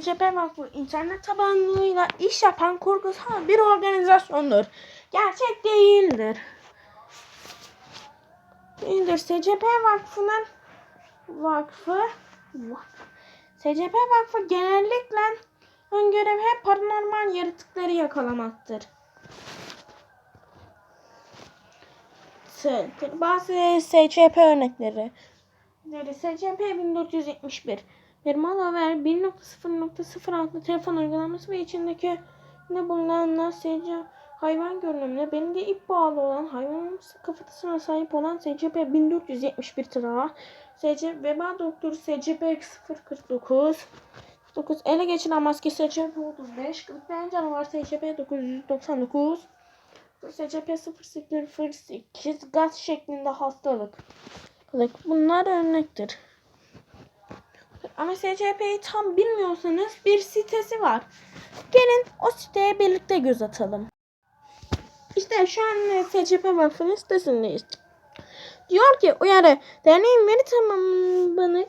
SCP Vakfı internet tabanlığıyla iş yapan kurgusal bir organizasyondur. Gerçek değildir. Değildir. SCP Vakfı'nın vakfı vakf- SCP Vakfı genellikle ön görevi hep paranormal yaratıkları yakalamaktır. Bazı SCP örnekleri.Leri SCP 1471 bir malware 1.0.0 telefon uygulaması ve içindeki ne bulunan NASC hayvan görünümlü belinde ip bağlı olan hayvanımsı kafatasına sahip olan SCP 1471 tırağı SCP Veba Doktoru SCP 049 9 ele geçiren maske SCP 35 Kılıklayan canavar SCP 999 SCP 008 gaz şeklinde hastalık. Bunlar örnektir. Ama SCP'yi tam bilmiyorsanız bir sitesi var. Gelin o siteye birlikte göz atalım. İşte şu an SCP Vakfı'nın sitesindeyiz. Diyor ki uyarı deneyim veri tamamını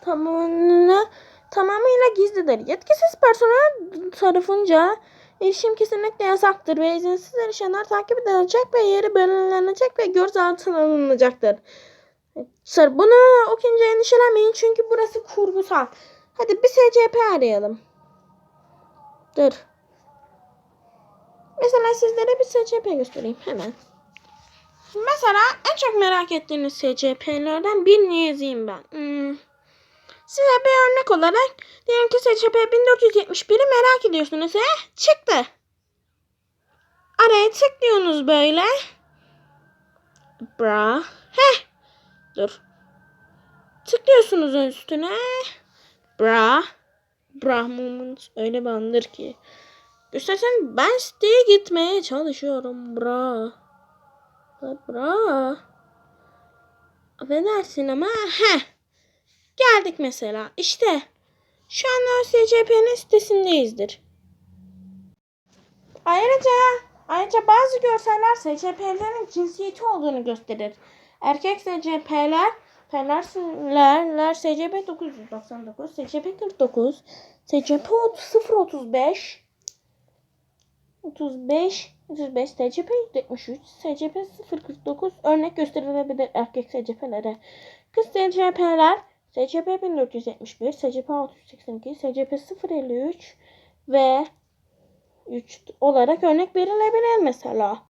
tamamını tamamıyla gizlidir. Yetkisiz personel tarafınca erişim kesinlikle yasaktır ve izinsiz erişenler takip edilecek ve yeri belirlenecek ve gözaltına alınacaktır. Sır bunu okuyunca endişelenmeyin çünkü burası kurgusal. Hadi bir SCP arayalım. Dur. Mesela sizlere bir SCP göstereyim hemen. Mesela en çok merak ettiğiniz SCP'lerden birini yazayım ben. Hmm. Size bir örnek olarak diyelim ki SCP 1471'i merak ediyorsunuz. He? Çıktı. Araya tıklıyorsunuz böyle. Bra. Heh. Dur. Tıklıyorsunuz üstüne. Bra. Bra moment öyle bir andır ki. İstersen ben siteye gitmeye çalışıyorum. Bra. Bra. Affedersin ama he. Geldik mesela. İşte. Şu anda SCP'nin sitesindeyizdir. Ayrıca ayrıca bazı görseller SCP'lerin cinsiyeti olduğunu gösterir. Erkek SCP'ler Fenerler SCP 999, SCP 49, SCP 035, 35, 35, SCP 73, SCP 049 örnek gösterilebilir erkek SCP'lere. Kız SCP'ler SCP 1471, SCP 682, SCP 053 ve 3 olarak örnek verilebilir mesela.